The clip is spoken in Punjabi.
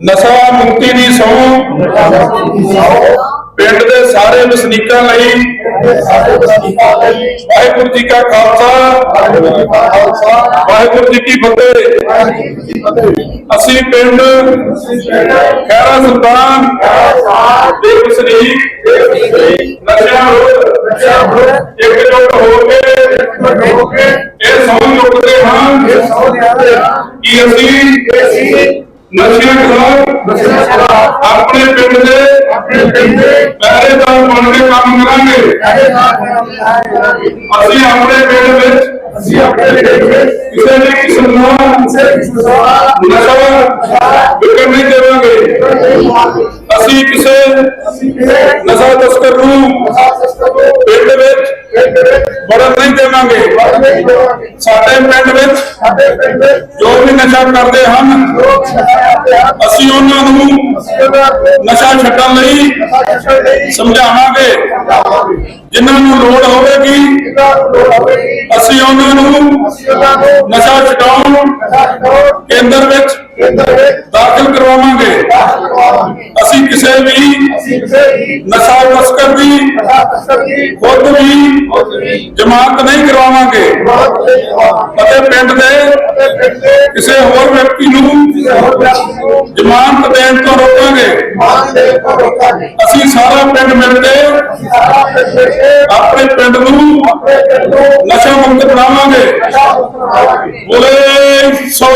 ਨਸ਼ਾ ਮੁਕਤੀ ਦੀ ਸਹੁੰ। ਪਿੰਡ ਦੇ ਸਾਰੇ ਵਸਨੀਕਾਂ ਲਈ ਵਾਹਿਗੁਰੂ ਜੀ ਕਾ ਖਾਲਸਾ। ਵਾਹਿਗੁਰੂ ਜੀ ਕੀ ਫਤਿਹ। ਅਸੀਂ ਪਿੰਡ ਖੈਰਾ ਸੁਲਤਾਨ ਦੇ ਵਸਨੀਕ ਨਸ਼ਾ ਵਿਰੁੱਧ ਇਕਜੁੱਟ ਹੋ ਕੇ, ਇਹ ਸਹੁੰ ਚੁੱਕਦੇ ਹਾਂ। ਇਹ ਸੌ ਨਿਆਰੇ ਕਿ ਅਸੀਂ ਨਸ਼ਿਆਂ ਖਿਲਾਫ ਆਪਣੇ ਪਿੰਡ ਦੇ ਆਪਣੇ ਪਿੰਡ ਦੇ ਪਹਿਰੇਦਾਰ ਬਣ ਕੇ ਕੰਮ ਕਰਾਂਗੇ ਅਸੀਂ ਆਪਣੇ ਪਿੰਡ ਵਿੱਚ ਅਸੀਂ ਆਪਣੇ ਪਿੰਡ ਵਿੱਚ ਕਿਸੇ ਵੀ ਕਿਸਮ ਦਾ ਕਿਸੇ ਕਿਸਮ ਦਾ ਨਸ਼ਾ ਵਿਕਣ ਨਹੀਂ ਦੇਵਾਂਗੇ ਅਸੀਂ ਕਿਸੇ ਅਸੀਂ ਕਿਸੇ ਨਸ਼ਾ ਤਸਕਰ ਨੂੰ ਸਿਸਟਮ ਨੂੰ ਪਿੰਡ ਵਿੱਚ ਪਿੰਡ ਨਹੀਂ ਦੇਵਾਂਗੇ ਸਾਡੇ ਪਿੰਡ ਵਿੱਚ ਸਾਡੇ ਪਿੰਡ ਜੋ ਵੀ ਨਸ਼ਾ ਕਰਦੇ ਹਨ, ਅਸੀਂ ਉਹਨਾਂ ਨੂੰ ਨਸ਼ਾ ਛੱਡਣ ਲਈ ਸਮਝਾਵਾਂਗੇ। ਜਾਵਾਂਗੇ ਜਿਨ੍ਹਾਂ ਨੂੰ ਲੋੜ ਹੋਵੇਗੀ, ਅਸੀਂ ਉਹਨਾਂ ਨੂੰ ਨਸ਼ਾ ਛਡਾਉਣ ਨਸ਼ਾ ਛਡਾਉਣ ਕੇਂਦਰ ਵਿੱਚ ਕੇਂਦਰ ਵਿੱਚ ਦਾਖਲ ਕਰਵਾਵਾਂਗੇ ਦਾਖਲ ਕਰਵਾਵਾਂਗੇ ਅਸੀਂ ਕਿਸੇ ਵੀ ਨਸ਼ਾ ਤਸਕਰ ਦੀ, ਖੁਦ ਵੀ ਖੁਦ ਜ਼ਮਾਨਤ ਨਹੀਂ ਕਰਵਾਵਾਂਗੇ। ਅਤੇ ਪਿੰਡ ਦੇ ਕਿਸੇ ਹੋਰ ਵਿਅਕਤੀ ਨੂੰ ਜ਼ਮਾਨਤ ਦੇਣ ਤੋਂ ਰੋਕਾਂਗੇ। ਅਸੀਂ ਸਾਰਾ ਪਿੰਡ ਮਿਲ ਕੇ ਆਪਣੇ ਪਿੰਡ ਨੂੰ ਨਸ਼ਾ ਮੁਕਤ ਬਣਾਵਾਂਗੇ। ਬੋਲੇ ਸੋ